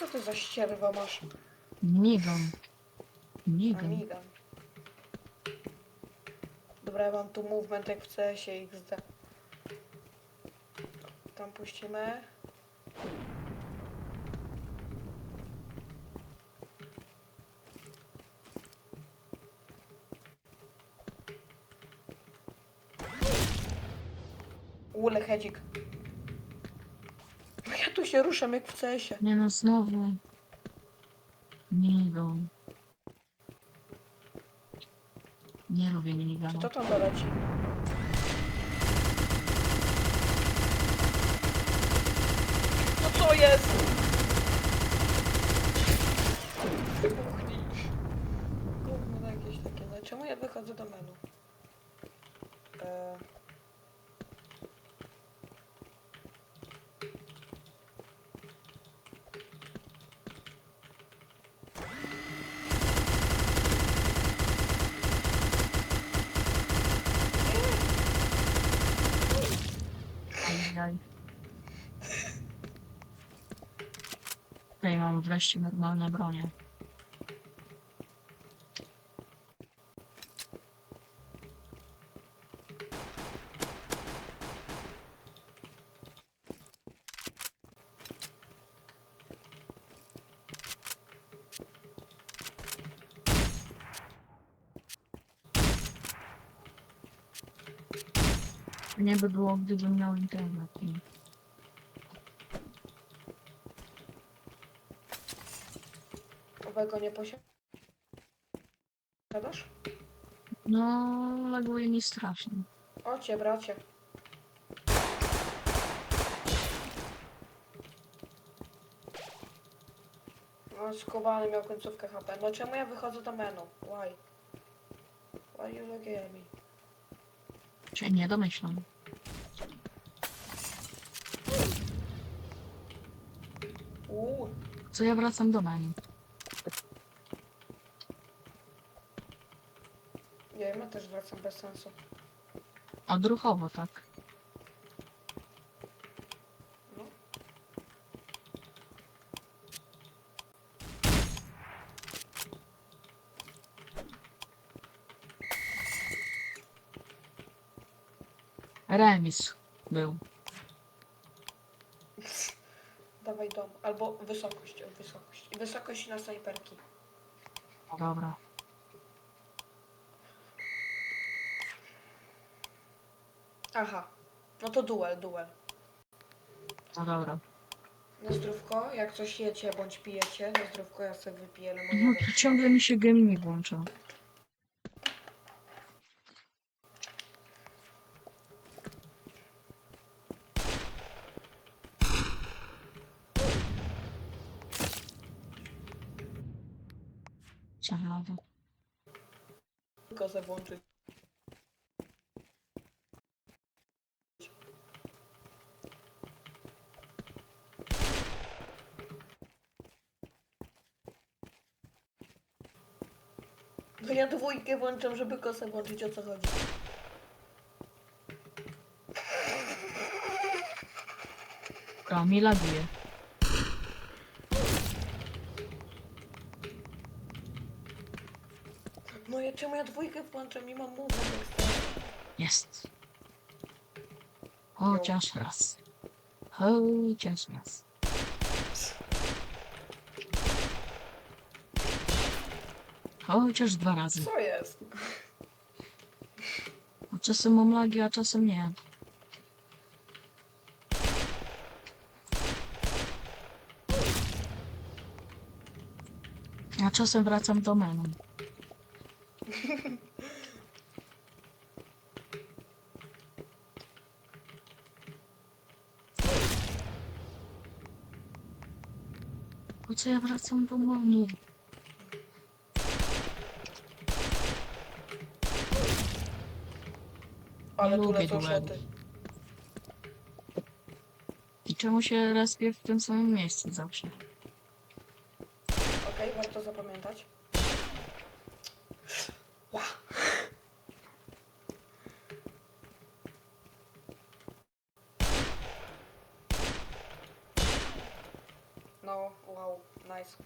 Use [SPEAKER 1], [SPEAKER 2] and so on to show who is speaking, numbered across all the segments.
[SPEAKER 1] Co ty za ścierwa masz?
[SPEAKER 2] Migam. Migam.
[SPEAKER 1] migam. Dobra, ja mam tu movement jak w CS-ie XD. Tam puścimy. Ule hedzik. Tu się ruszam jak w CS-ie.
[SPEAKER 2] Nie no, znowu. Migam. Nie lubię
[SPEAKER 1] Czy
[SPEAKER 2] minigana.
[SPEAKER 1] to tam doleci? No co jest? Gówno jakieś takie. No czemu ja wychodzę do menu? E...
[SPEAKER 2] Ajaj. Tutaj mam wreszcie normalne bronie. Nie by było, gdybym miał internet.
[SPEAKER 1] Owego nie posiadasz?
[SPEAKER 2] No, laguje mi strasznie.
[SPEAKER 1] Ocie, bracie. No, skubany miał końcówkę HP. No czemu ja wychodzę do menu? Why? Why you look at me?
[SPEAKER 2] Się nie domyślam.
[SPEAKER 1] Uuu,
[SPEAKER 2] Co ja wracam do menu.
[SPEAKER 1] wiem, ja też wracam bez sensu.
[SPEAKER 2] Odruchowo, tak.
[SPEAKER 1] No.
[SPEAKER 2] Remis był.
[SPEAKER 1] Albo wysokość, o, wysokość. I wysokość na snajperki.
[SPEAKER 2] Dobra.
[SPEAKER 1] Aha. No to duel, duel.
[SPEAKER 2] No dobra.
[SPEAKER 1] Na zdrówko, jak coś jecie bądź pijecie, na zdrówko ja sobie wypiję
[SPEAKER 2] No,
[SPEAKER 1] lemoniadę.
[SPEAKER 2] ciągle mi się gaming włącza. Ciekawe.
[SPEAKER 1] Tylko se włączyć. No ja dwójkę włączam, żeby kosę włączyć, o co chodzi.
[SPEAKER 2] A mi laguje.
[SPEAKER 1] No ja czemu ja dwójkę włączam i mam ekstra.
[SPEAKER 2] Jest. Chociaż raz. Chociaż raz. Chociaż dwa razy.
[SPEAKER 1] Co jest?
[SPEAKER 2] Bo Czasem mam lagi, a czasem nie. A czasem wracam do menu. Po co ja wracam do menu?
[SPEAKER 1] Ale tu
[SPEAKER 2] lubię
[SPEAKER 1] lecą
[SPEAKER 2] dueli.
[SPEAKER 1] szoty.
[SPEAKER 2] I czemu się respię w tym samym miejscu zawsze?
[SPEAKER 1] No. Wow, nice.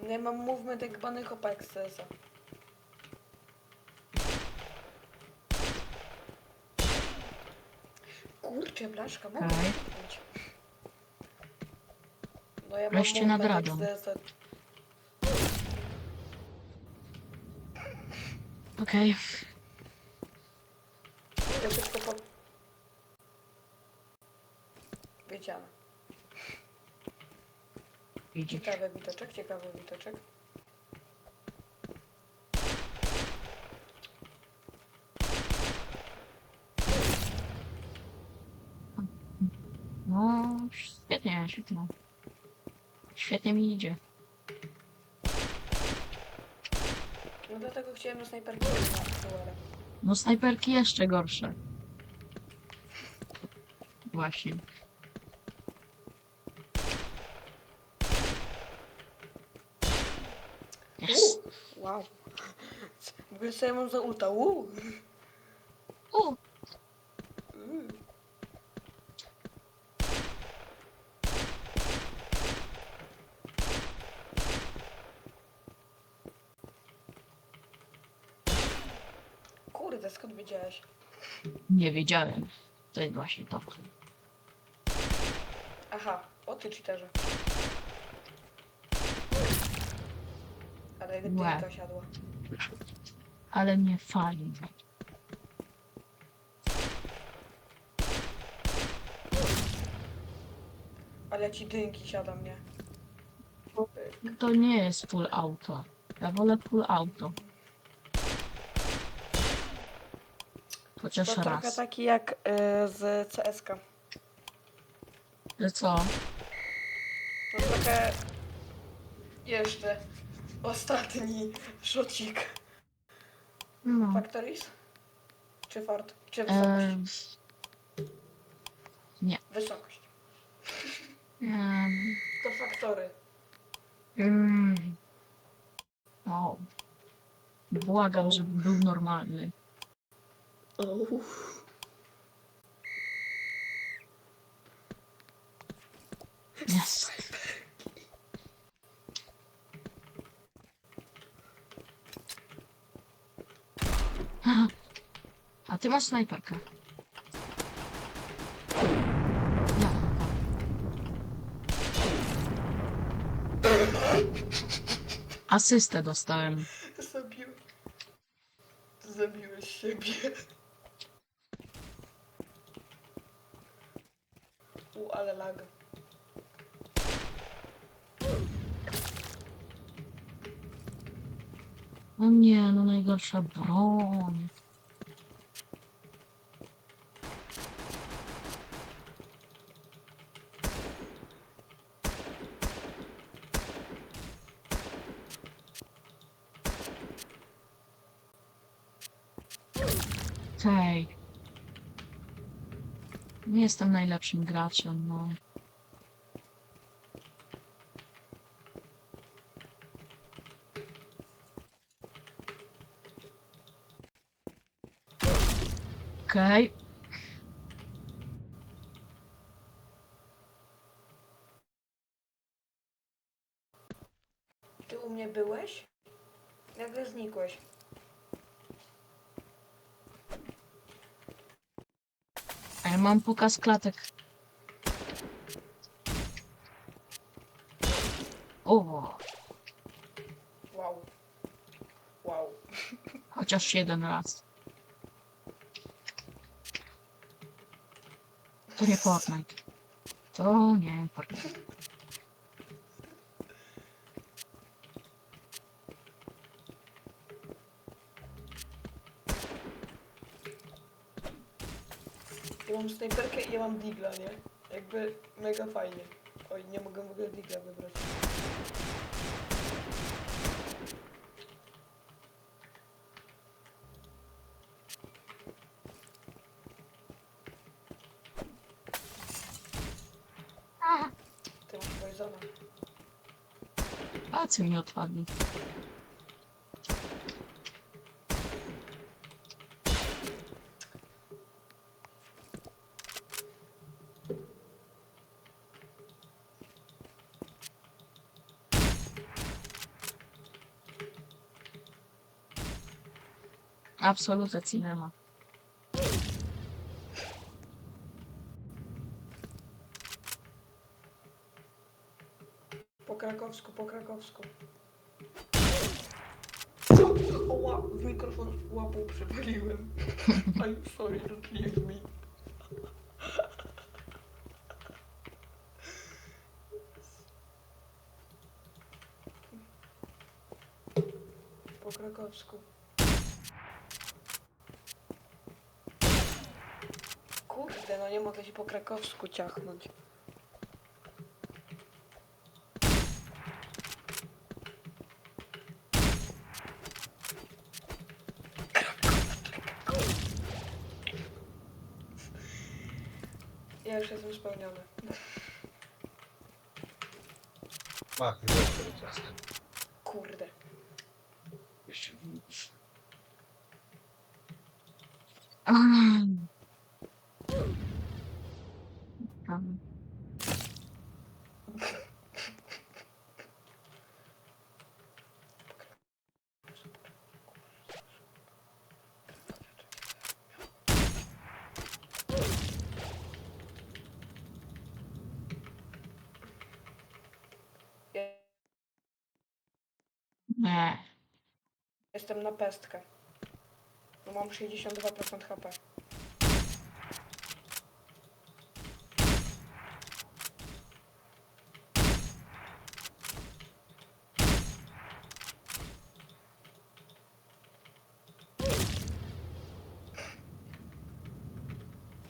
[SPEAKER 1] Nie mam movement jak bany z CS-a. Kurczę, blaszka, mogę
[SPEAKER 2] Okej.
[SPEAKER 1] kupić. No ja mam
[SPEAKER 2] Wreszcie nad
[SPEAKER 1] movement jak
[SPEAKER 2] radą. Okej.
[SPEAKER 1] Po... Wiedziane.
[SPEAKER 2] Widzisz.
[SPEAKER 1] Ciekawy widoczek, ciekawy widoczek.
[SPEAKER 2] No, świetnie, świetnie. Świetnie mi idzie.
[SPEAKER 1] No dlatego chciałem na duelę.
[SPEAKER 2] No snajperki jeszcze gorsze. Właśnie. Jest.
[SPEAKER 1] Wow. W ogóle ja mam za ulta? Uuu.
[SPEAKER 2] U,
[SPEAKER 1] Uuu. Wiedziałeś?
[SPEAKER 2] nie wiedziałem. To jest właśnie to.
[SPEAKER 1] Aha, o ty cheaterze. Ale
[SPEAKER 2] Łe.
[SPEAKER 1] dynka siadła.
[SPEAKER 2] Ale mnie fali.
[SPEAKER 1] Ale ci dynki siada mnie.
[SPEAKER 2] To nie jest full auto. Ja wolę full auto. Chociaż
[SPEAKER 1] To trochę
[SPEAKER 2] raz.
[SPEAKER 1] taki jak y, z CSK.
[SPEAKER 2] Że co?
[SPEAKER 1] To trochę jeszcze ostatni szocik.
[SPEAKER 2] No.
[SPEAKER 1] Factories? Czy fort? Czy
[SPEAKER 2] E,
[SPEAKER 1] wysokość? Wysokość.
[SPEAKER 2] em,
[SPEAKER 1] To faktory.
[SPEAKER 2] mm, o. Błagam, żeby był normalny. Jest. Aha. A ty masz snajperkę. Ja. Asystę dostałem.
[SPEAKER 1] Zabiłeś. Zabiłeś siebie. U, ale lag.
[SPEAKER 2] No nie, no najgorsza broń. Okej. Nie jestem najlepszym graczem, no. Okej.
[SPEAKER 1] Ty u mnie byłeś? Nagle znikłeś.
[SPEAKER 2] A ja mam pokaz klatek. O,
[SPEAKER 1] Wow. Wow.
[SPEAKER 2] chociaż jeden raz. To nie Fortnite. To nie Fortnite.
[SPEAKER 1] Ja mam snajperkę i ja mam digla, nie? Jakby mega fajnie. Oj, nie mogę w ogóle digla wybrać.
[SPEAKER 2] Pacy mi odpadli. Absolutnie cinema.
[SPEAKER 1] Krakowsku, po krakowsku. O, ła, w mikrofon łapą przypaliłem. I'm sorry, don't leave me. Po krakowsku. Kurde, no nie mogę się po krakowsku ciachnąć. Ja już jestem spełniony.
[SPEAKER 3] Mach, nie jest czas.
[SPEAKER 1] Kurde. Jestem na pestkę. Mam 62% HP.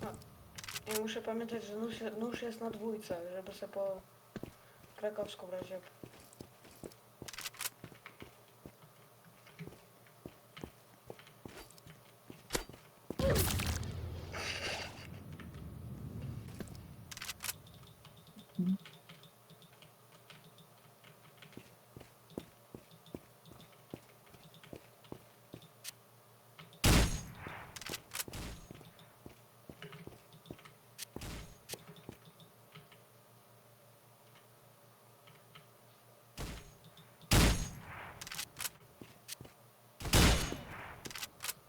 [SPEAKER 1] No, muszę pamiętać, że nóż, nóż jest na dwójce, żeby sobie po krakowsku w razie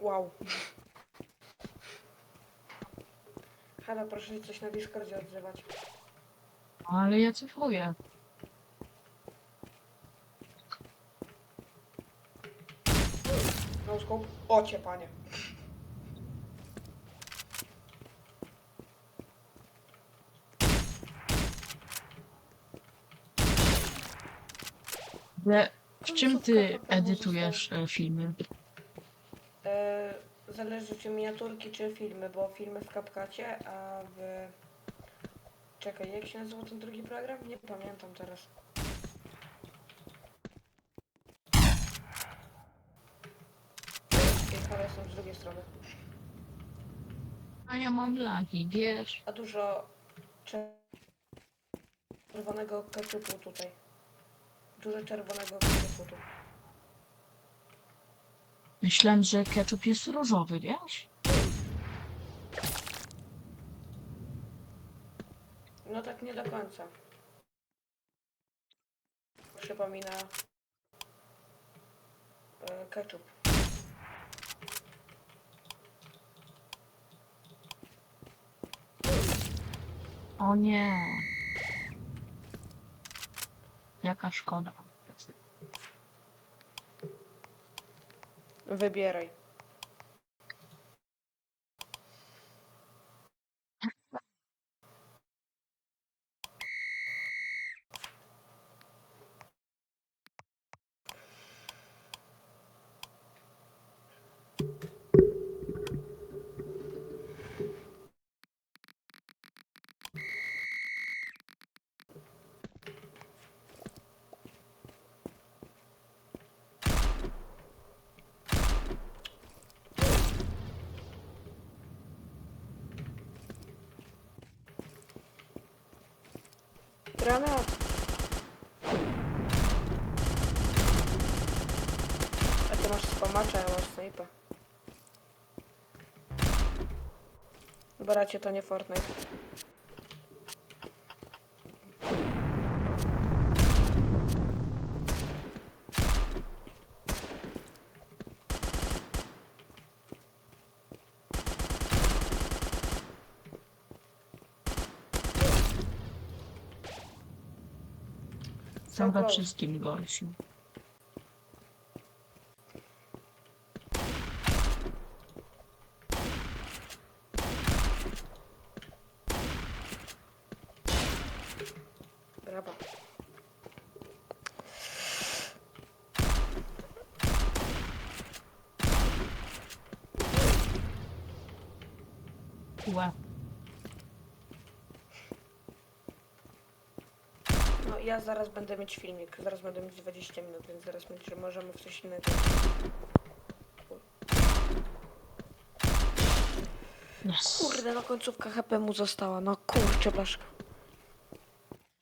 [SPEAKER 1] Wow. Halo, proszę się coś na Discordzie odzywać.
[SPEAKER 2] Ale ja cyfruję.
[SPEAKER 1] No scope. Ocie, panie.
[SPEAKER 2] Ale w czym ty edytujesz e, filmy?
[SPEAKER 1] E, zależy czy miniaturki, czy filmy, bo filmy w CapCutie, a w... Czekaj, jak się nazywa ten drugi program? Nie pamiętam teraz. Ale są z drugiej strony.
[SPEAKER 2] A ja mam lagi, wiesz?
[SPEAKER 1] A dużo czerwonego ketchupu tutaj. Dużo czerwonego ketchupu tu.
[SPEAKER 2] Myślałem, że ketchup jest różowy, wiesz?
[SPEAKER 1] No tak nie do końca. Przypomina e, ketchup.
[SPEAKER 2] O nie. Jaka szkoda.
[SPEAKER 1] Wybieraj. Granat! A ty masz spamacza, ja masz snajpę. Bracie, to nie Fortnite.
[SPEAKER 2] Jestem we wszystkim gorsi.
[SPEAKER 1] Brawa.
[SPEAKER 2] Łe.
[SPEAKER 1] No ja zaraz będę mieć filmik, zaraz będę mieć 20 minut, więc zaraz myślę, że możemy w coś innego.
[SPEAKER 2] Yes.
[SPEAKER 1] Kurde, no końcówka HP mu została, no kurczę blaszka.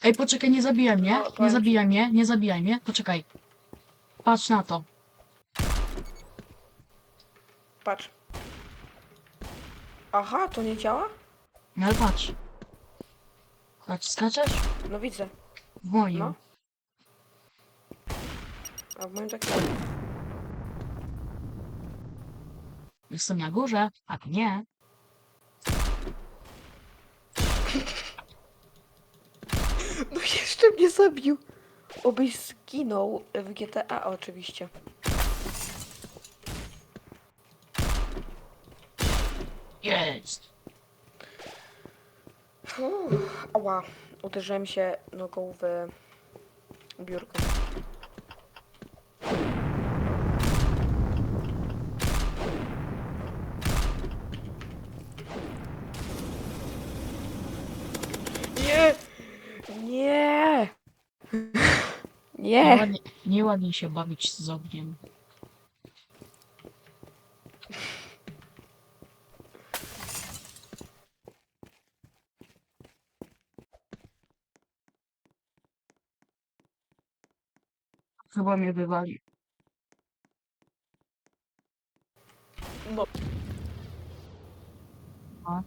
[SPEAKER 2] Ej, poczekaj, nie zabijaj mnie.
[SPEAKER 1] No,
[SPEAKER 2] Nie
[SPEAKER 1] powiem ci.
[SPEAKER 2] zabijaj mnie, nie zabijaj mnie. Poczekaj. Patrz na to.
[SPEAKER 1] Patrz. Aha, to nie działa?
[SPEAKER 2] No ale patrz. Patrz, skaczesz?
[SPEAKER 1] No widzę.
[SPEAKER 2] W moim.
[SPEAKER 1] No. A w moim tak.
[SPEAKER 2] Jestem na górze, a ty nie.
[SPEAKER 1] No jeszcze mnie zabił. Obyś zginął w GTA oczywiście.
[SPEAKER 2] Jest.
[SPEAKER 1] Uff, Ała, uderzyłem się nogą w biurko. Nie! Nie! Nie!
[SPEAKER 2] Nieładnie, nieładnie się bawić z ogniem. Chyba mnie wywali.
[SPEAKER 1] No.
[SPEAKER 2] A?